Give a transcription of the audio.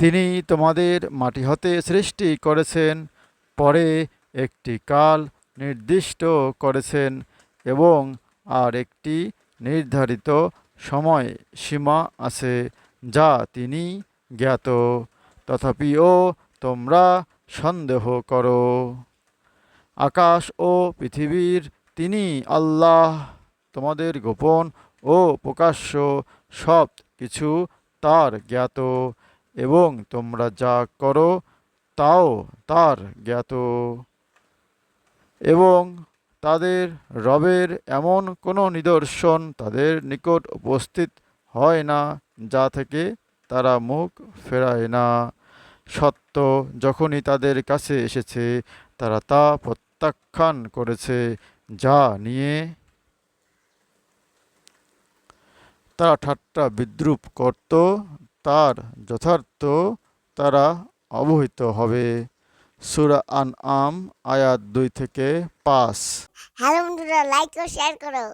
তিনি তোমাদের মাটি হতে সৃষ্টি করেছেন, পরে একটি কাল নির্দিষ্ট করেছেন এবং আর একটি নির্ধারিত সময় সীমা আছে যা তিনি জ্ঞাত। তথাপিও তোমরা সন্দেহ করো। আকাশ ও পৃথিবীর তিনি আল্লাহ, তোমাদের গোপন ও প্রকাশ্য সব কিছু তার জ্ঞাত। এবং তোমরা যা করো, তাও তার জ্ঞাত। এবং তাদের রবের এমন কোনো নিদর্শন তাদের নিকট উপস্থিত হয় না, যা থেকে তারা মুখ ফেরায় না। সত্য, যখনই তাদের কাছে এসেছে, তারা তা প্রত্যাখ্যান করেছে, যা নিয়ে তারা ঠাট্টা বিদ্রুপ করত তার যথার্থ তারা অবহিত হবে। সুরা আন আম আয়াত দুই থেকে পাঁচ। হ্যালো বন্ধুরা লাইক ও শেয়ার করো।